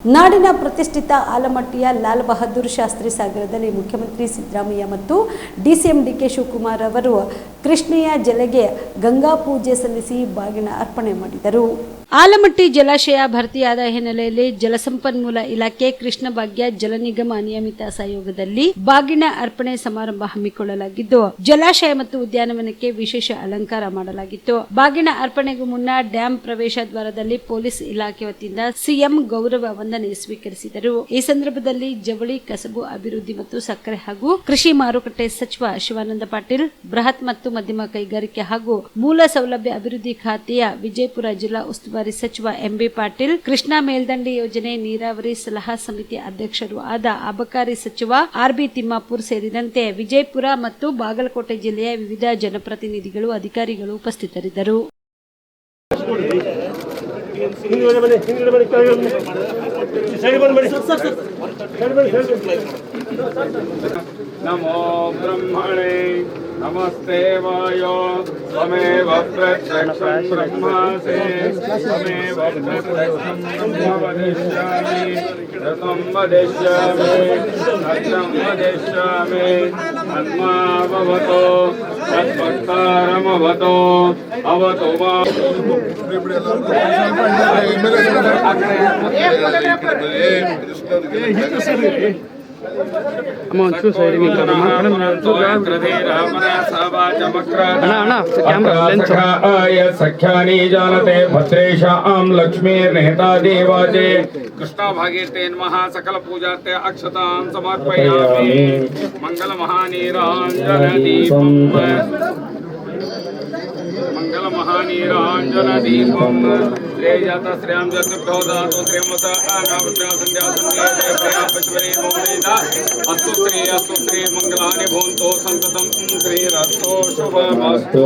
ನಾಡಿನ ಪ್ರತಿಷ್ಠಿತ ಆಲಮಟ್ಟಿಯ ಲಾಲ್ ಬಹದ್ದೂರ್ ಶಾಸ್ತ್ರಿ ಸಾಗರದಲ್ಲಿ ಮುಖ್ಯಮಂತ್ರಿ ಸಿದ್ದರಾಮಯ್ಯ ಮತ್ತು ಡಿಸಿಎಂ ಡಿಕೆ ಶಿವಕುಮಾರ್ ಅವರು ಕೃಷ್ಣೆಯ ಜಲೆಗೆ ಗಂಗಾ ಪೂಜೆ ಸಲ್ಲಿಸಿ ಬಾಗಿನ ಅರ್ಪಣೆ ಮಾಡಿದರು. ಆಲಮಟ್ಟಿ ಜಲಾಶಯ ಭರ್ತಿಯಾದ ಹಿನ್ನೆಲೆಯಲ್ಲಿ ಜಲಸಂಪನ್ಮೂಲ ಇಲಾಖೆ ಕೃಷ್ಣ ಭಾಗ್ಯ ಜಲ ನಿಗಮ ನಿಯಮಿತ ಸಹಯೋಗದಲ್ಲಿ ಬಾಗಿನ ಅರ್ಪಣೆ ಸಮಾರಂಭ ಹಮ್ಮಿಕೊಳ್ಳಲಾಗಿದ್ದು, ಜಲಾಶಯ ಮತ್ತು ಉದ್ಯಾನವನಕ್ಕೆ ವಿಶೇಷ ಅಲಂಕಾರ ಮಾಡಲಾಗಿತ್ತು. ಬಾಗಿನ ಅರ್ಪಣೆಗೂ ಮುನ್ನ ಡ್ಯಾಂ ಪ್ರವೇಶ ದ್ವಾರದಲ್ಲಿ ಪೊಲೀಸ್ ಇಲಾಖೆ ವತಿಯಿಂದ ಸಿಎಂ ಗೌರವ ವಂದನೆ ಸ್ವೀಕರಿಸಿದರು. ಈ ಸಂದರ್ಭದಲ್ಲಿ ಜವಳಿ, ಕಸಬು ಅಭಿವೃದ್ಧಿ ಮತ್ತು ಸಕ್ಕರೆ ಹಾಗೂ ಕೃಷಿ ಮಾರುಕಟ್ಟೆ ಸಚಿವ ಶಿವಾನಂದ ಪಾಟೀಲ್, ಬೃಹತ್ ಮತ್ತು ಮಧ್ಯಮ ಕೈಗಾರಿಕೆ ಹಾಗೂ ಮೂಲ ಸೌಲಭ್ಯ ಅಭಿವೃದ್ಧಿ ಖಾತೆಯ ವಿಜಯಪುರ ಜಿಲ್ಲಾ ಉಸ್ತುವಾರಿ ಸಚಿವ ಎಂಬಿ ಪಾಟೀಲ್, ಕೃಷ್ಣಾ ಮೇಲ್ದಂಡೆ ಯೋಜನೆ ನೀರಾವರಿ ಸಲಹಾ ಸಮಿತಿ ಅಧ್ಯಕ್ಷರು ಆದ ಅಬಕಾರಿ ಸಚಿವ ಆರ್ಬಿ ತಿಮ್ಮಾಪುರ್ ಸೇರಿದಂತೆ ವಿಜಯಪುರ ಮತ್ತು ಬಾಗಲಕೋಟೆ ಜಿಲ್ಲೆಯ ವಿವಿಧ ಜನಪ್ರತಿನಿಧಿಗಳು, ಅಧಿಕಾರಿಗಳು ಉಪಸ್ಥಿತರಿದ್ದರು. नमो ब्रह्मणे नमस्ते वायो समे प्रत्यक्षं ब्रह्मासे त्वमेव प्रत्यक्षं ब्रह्म वदिष्यामि वदिष्यामि आत्मा भवतो अवतो वा ಅಮ್ಮ ಒಂಚೂರು ಸೈಡಿಗೆ ನಿಂತ್ಕೊಳ್ಳಿ. ಅಮ್ಮ, ಮೇಡಮ್, ಒಂಚೂರು ಅಣ್ಣ, ಅಣ್ಣ, ಕ್ಯಾಮ್ರಾ, ಲೆನ್ಸ್. ಸಖ್ಯಾನಿ ಜಾನತೆ ಭದ್ರೇಶಾಂ ಲಕ್ಷ್ಮೀರ್ನೇತಾ ದೇವಾಜೆ ಕೃಷ್ಣ ಭಾಗೀರ್ತೆ ನಮಃ ಸಕಲ ಪೂಜಾರ್ತೆ ಅಕ್ಷತಾಂ ಸಮರ್ಪಯಾಮಿ ಮಂಗಲ ಮಹಾನೀರಾಂಜನ ದೀಪಂ ಮಂಗಲ ಮಹಾನೀರಾಂಜನ ದೀಪಂ ಶ್ರೇಯತ ಶ್ರೇಯಂ ಜಗಭ್ಯೋ ದಾತು ಶ್ರೇಮಸ ಅನಾವೃತ ಸಂಧ್ಯಾ ಸಂಧ್ಯಾ ಶ್ರೇಯ ಪಶ್ವನೇ ಮೌನೇದ ಅಸ್ತು ಶ್ರೀ ಅಸ್ತು ಶ್ರೀ ಮಂಗಲಾನಿ ಭವಂತೋ ಸಂತತಂ ಶ್ರೀರಸ್ತೋ ಶುಭಮಸ್ತು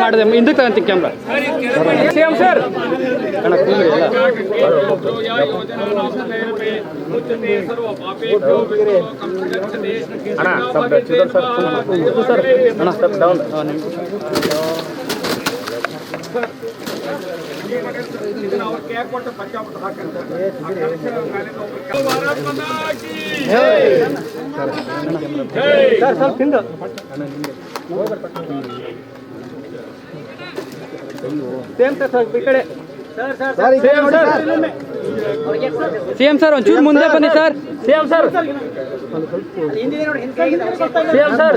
ಮಾಡಿದೆ ಹಿಂದಕ್ಕೆ ತಗೊಂತೀವಿ ಕ್ಯಾಮ್ರಾ ಸೇಮ್ ಸರ್ ಅಣ್ಣ ಕೂಗ್ರಿ ಸರ್ ಅಣ್ಣ ಡೌನ್ ಸರ್ ಸ್ವಲ್ಪ ಹಿಂದೆ ಸೇಮ್ ಸರ್. ಸ್ವಲ್ಪ ಈ ಕಡೆ ಸಿಎಂ ಸರ್. ಒಂಚೂರು ಮುಂದೆ ಬನ್ನಿ sir CM sir CM sir